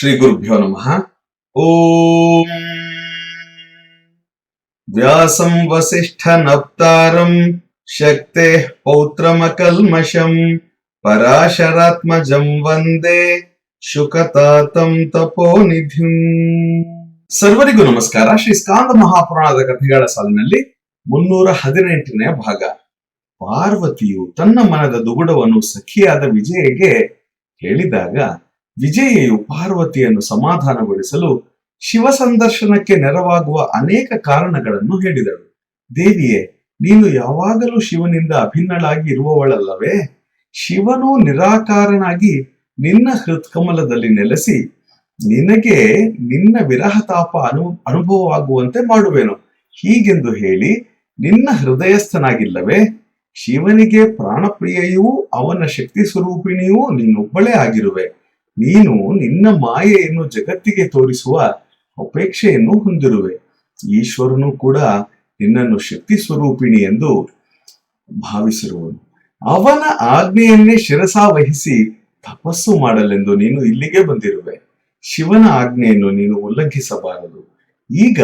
ಶ್ರೀ ಗುರುಭ್ಯೋ ನಮಃ. ಓಂ. ವ್ಯಾಸಂ ವಸಿಷ್ಠ ನಪ್ತಾರಂ ಶಕ್ತೆ ಪೌತ್ರಮಕಲ್ಮಷಂ ಪರಾಶರಾತ್ಮಜಂ ವಂದೇ ಶುಕತಾತಂ ತಪೋನಿಧಿಂ. ಸರ್ವರಿಗೂ ನಮಸ್ಕಾರ. ಶ್ರೀ ಸ್ಕಾಂದ ಮಹಾಪುರಾಣದ ಕಥೆಗಳ ಸಾಲಿನಲ್ಲಿ ಮುನ್ನೂರ ಹದಿನೆಂಟನೇ ಭಾಗ. ಪಾರ್ವತಿಯು ತನ್ನ ಮನದ ದುಗುಡವನ್ನು ಸಖಿಯಾದ ವಿಜಯಗೆ ಹೇಳಿದಾಗ ವಿಜಯೆಯು ಪಾರ್ವತಿಯನ್ನು ಸಮಾಧಾನಗೊಳಿಸಲು ಶಿವ ಸಂದರ್ಶನಕ್ಕೆ ನೆರವಾಗುವ ಅನೇಕ ಕಾರಣಗಳನ್ನು ಹೇಳಿದಳು. ದೇವಿಯೇ, ನೀನು ಯಾವಾಗಲೂ ಶಿವನಿಂದ ಅಭಿನ್ನಳಾಗಿ ಇರುವವಳಲ್ಲವೇ? ಶಿವನು ನಿರಾಕಾರನಾಗಿ ನಿನ್ನ ಹೃತ್ಕಮಲದಲ್ಲಿ ನೆಲೆಸಿ ನಿನಗೆ ನಿನ್ನ ವಿರಹತಾಪ ಅನು, ಅನುಭವವಾಗುವಂತೆ ಮಾಡುವೆನು. ಹೀಗೆಂದು ಹೇಳಿ ನಿನ್ನ ಹೃದಯಸ್ಥನಾಗಿಲ್ಲವೇ? ಶಿವನಿಗೆ ಪ್ರಾಣಪ್ರಿಯೆಯೂ ಅವನ ಶಕ್ತಿ ಸ್ವರೂಪಿಣಿಯೂ ನೀನೊಬ್ಬಳೇ ಆಗಿರುವೆ. ನೀನು ನಿನ್ನ ಮಾಯೆಯನ್ನು ಜಗತ್ತಿಗೆ ತೋರಿಸುವ ಅಪೇಕ್ಷೆಯನ್ನು ಹೊಂದಿರುವೆ. ಈಶ್ವರನು ಕೂಡ ನಿನ್ನನ್ನು ಶಕ್ತಿ ಸ್ವರೂಪಿಣಿ ಎಂದು ಭಾವಿಸಿರುವನು. ಅವನ ಆಜ್ಞೆಯನ್ನೇ ಶಿರಸ ವಹಿಸಿ ತಪಸ್ಸು ಮಾಡಲೆಂದು ನೀನು ಇಲ್ಲಿಗೆ ಬಂದಿರುವೆ. ಶಿವನ ಆಜ್ಞೆಯನ್ನು ನೀನು ಉಲ್ಲಂಘಿಸಬಾರದು. ಈಗ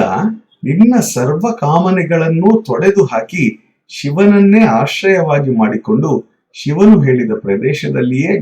ನಿನ್ನ ಸರ್ವ ಕಾಮನೆಗಳನ್ನು ತೊಡೆದು ಹಾಕಿ ಶಿವನನ್ನೇ ಆಶ್ರಯವಾಗಿ ಮಾಡಿಕೊಂಡು ಶಿವನು ಹೇಳಿದ ಪ್ರದೇಶದಲ್ಲಿಯೇ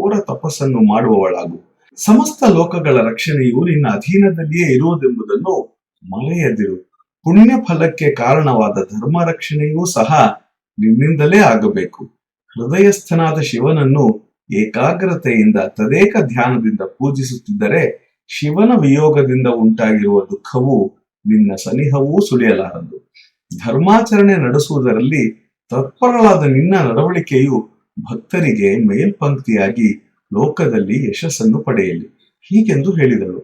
ಘೋರ ತಪಸ್ಸನ್ನು ಮಾಡುವವಳಾಗು. ಸಮಸ್ತ ಲೋಕಗಳ ರಕ್ಷಣೆಯು ನಿನ್ನ ಅಧೀನದಲ್ಲಿಯೇ ಇರುವುದೆಂಬುದನ್ನು ಮರೆಯದಿರು. ಪುಣ್ಯ ಫಲಕ್ಕೆ ಕಾರಣವಾದ ಧರ್ಮ ರಕ್ಷಣೆಯೂ ಸಹ ನಿನ್ನಿಂದಲೇ ಆಗಬೇಕು. ಹೃದಯಸ್ಥನಾದ ಶಿವನನ್ನು ಏಕಾಗ್ರತೆಯಿಂದ ತದೇಕ ಧ್ಯಾನದಿಂದ ಪೂಜಿಸುತ್ತಿದ್ದರೆ ಶಿವನ ವಿಯೋಗದಿಂದ ಉಂಟಾಗಿರುವ ದುಃಖವು ನಿನ್ನ ಸನಿಹವೂ ಸುಳಿಯಲಾರದು. ಧರ್ಮಾಚರಣೆ ನಡೆಸುವುದರಲ್ಲಿ ತತ್ಪರಳಾದ ನಿನ್ನ ನಡವಳಿಕೆಯು ಭಕ್ತರಿಗೆ ಮೇಲ್ಪಂಕ್ತಿಯಾಗಿ ಲೋಕದಲ್ಲಿ ಯಶಸ್ಸನ್ನು ಪಡೆಯಲಿ. ಹೀಗೆಂದು ಹೇಳಿದಳು.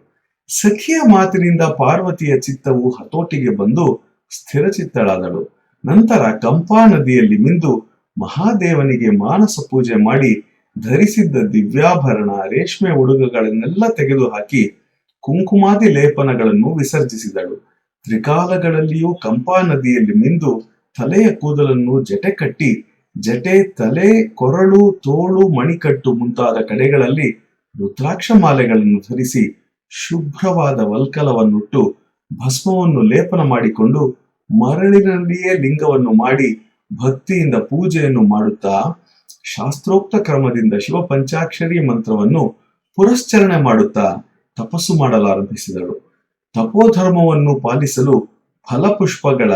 ಸಖಿಯ ಮಾತಿನಿಂದ ಪಾರ್ವತಿಯ ಚಿತ್ತವು ಹತೋಟಿಗೆ ಬಂದು ಸ್ಥಿರಚಿತ್ತಳಾದಳು ನಂತರ ಕಂಪಾ ನದಿಯಲ್ಲಿ ಮಿಂದು ಮಹಾದೇವನಿಗೆ ಮಾನಸ ಪೂಜೆ ಮಾಡಿ ಧರಿಸಿದ್ದ ದಿವ್ಯಾಭರಣ, ರೇಷ್ಮೆ ಉಡುಗೆಗಳನ್ನೆಲ್ಲ ತೆಗೆದುಹಾಕಿ ಕುಂಕುಮಾದಿ ಲೇಪನಗಳನ್ನು ವಿಸರ್ಜಿಸಿದಳು. ತ್ರಿಕಾಲಗಳಲ್ಲಿಯೂ ಕಂಪಾ ನದಿಯಲ್ಲಿ ಮಿಂದು ತಲೆಯ ಕೂದಲನ್ನು ಜಟೆ ಕಟ್ಟಿ ಜಟೆ, ತಲೆ, ಕೊರಳು, ತೋಳು, ಮಣಿಕಟ್ಟು ಮುಂತಾದ ಕಡೆಗಳಲ್ಲಿ ರುದ್ರಾಕ್ಷ ಮಾಲೆಗಳನ್ನು ಧರಿಸಿ ಶುಭ್ರವಾದ ವಲ್ಕಲವನ್ನುಟ್ಟು ಭಸ್ಮವನ್ನು ಲೇಪನ ಮಾಡಿಕೊಂಡು ಮರಳಿನಲ್ಲಿಯೇ ಲಿಂಗವನ್ನು ಮಾಡಿ ಭಕ್ತಿಯಿಂದ ಪೂಜೆಯನ್ನು ಮಾಡುತ್ತಾ ಶಾಸ್ತ್ರೋಕ್ತ ಕ್ರಮದಿಂದ ಶಿವ ಪಂಚಾಕ್ಷರಿ ಮಂತ್ರವನ್ನು ಪುರಶ್ಚರಣೆ ಮಾಡುತ್ತಾ ತಪಸ್ಸು ಮಾಡಲಾರಂಭಿಸಿದಳು. ತಪೋಧರ್ಮವನ್ನು ಪಾಲಿಸಲು ಫಲಪುಷ್ಪಗಳ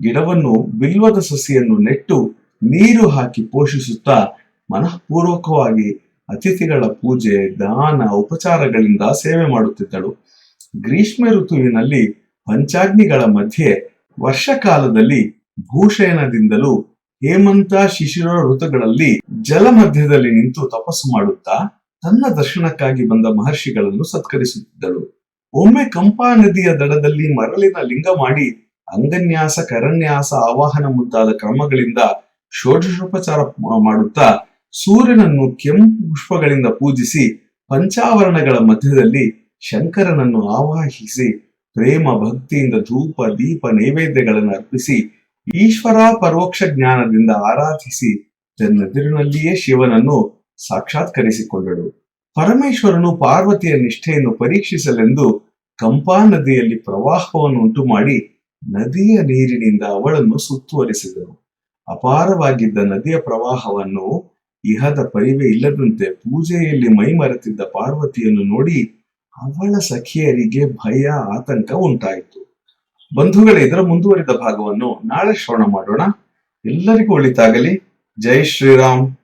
ಗಿಡವನ್ನು ಬಿಲ್ವದ ಸಸಿಯನ್ನು ನೆಟ್ಟು ನೀರು ಹಾಕಿ ಪೋಷಿಸುತ್ತಾ ಮನಃಪೂರ್ವಕವಾಗಿ ಅತಿಥಿಗಳ ಪೂಜೆ, ದಾನ, ಉಪಚಾರಗಳಿಂದ ಸೇವೆ ಮಾಡುತ್ತಿದ್ದಳು. ಗ್ರೀಷ್ಮ ಋತುವಿನಲ್ಲಿ ಪಂಚಾಗ್ನಿಗಳ ಮಧ್ಯೆ ವರ್ಷಕಾಲದಲ್ಲಿ ಭೂಶಯನದಿಂದಲೂ ಹೇಮಂತ ಶಿಶಿರ ಋತುಗಳಲ್ಲಿ ಜಲ ಮಧ್ಯದಲ್ಲಿ ನಿಂತು ತಪಸ್ಸು ಮಾಡುತ್ತಾ ತನ್ನ ದರ್ಶನಕ್ಕಾಗಿ ಬಂದ ಮಹರ್ಷಿಗಳನ್ನು ಸತ್ಕರಿಸುತ್ತಿದ್ದಳು. ಒಮ್ಮೆ ಕಂಪಾ ನದಿಯ ದಡದಲ್ಲಿ ಮರಳಿನ ಲಿಂಗ ಮಾಡಿ ಅಂಗನ್ಯಾಸ, ಕರನ್ಯಾಸ, ಆವಾಹನ ಮುಂತಾದ ಕ್ರಮಗಳಿಂದ ಷೋಡಶೋಪಚಾರ ಮಾಡುತ್ತಾ ಸೂರ್ಯನನ್ನು ಕೆಂಪು ಪುಷ್ಪಗಳಿಂದ ಪೂಜಿಸಿ ಪಂಚಾವರಣಗಳ ಮಧ್ಯದಲ್ಲಿ ಶಂಕರನನ್ನು ಆವಾಹಿಸಿ ಪ್ರೇಮ ಭಕ್ತಿಯಿಂದ ಧೂಪ, ದೀಪ, ನೈವೇದ್ಯಗಳನ್ನು ಅರ್ಪಿಸಿ ಈಶ್ವರ ಪರೋಕ್ಷ ಜ್ಞಾನದಿಂದ ಆರಾಧಿಸಿ ತನ್ನೆದುರಿನಲ್ಲಿಯೇ ಶಿವನನ್ನು ಸಾಕ್ಷಾತ್ಕರಿಸಿಕೊಂಡಳು. ಪರಮೇಶ್ವರನು ಪಾರ್ವತಿಯ ನಿಷ್ಠೆಯನ್ನು ಪರೀಕ್ಷಿಸಲೆಂದು ಕಂಪಾ ನದಿಯಲ್ಲಿ ಪ್ರವಾಹವನ್ನು ಉಂಟು ಮಾಡಿ ನದಿಯ ನೀರಿನಿಂದ ಅವಳನ್ನು ಸುತ್ತುವರಿಸಿದನು. ಅಪಾರವಾಗಿದ್ದ ನದಿಯ ಪ್ರವಾಹವನ್ನು ಇಹದ ಪರಿವೆ ಇಲ್ಲದಂತೆ ಪೂಜೆಯಲ್ಲಿ ಮೈಮರೆತಿದ್ದ ಪಾರ್ವತಿಯನ್ನು ನೋಡಿ ಅವಳ ಸಖಿಯರಿಗೆ ಭಯ, ಆತಂಕ ಉಂಟಾಯಿತು. ಬಂಧುಗಳ, ಇದರ ಮುಂದುವರಿದ ಭಾಗವನ್ನು ನಾಳೆ ಶ್ರವಣ ಮಾಡೋಣ. ಎಲ್ಲರಿಗೂ ಒಳಿತಾಗಲಿ. ಜೈ ಶ್ರೀರಾಮ್.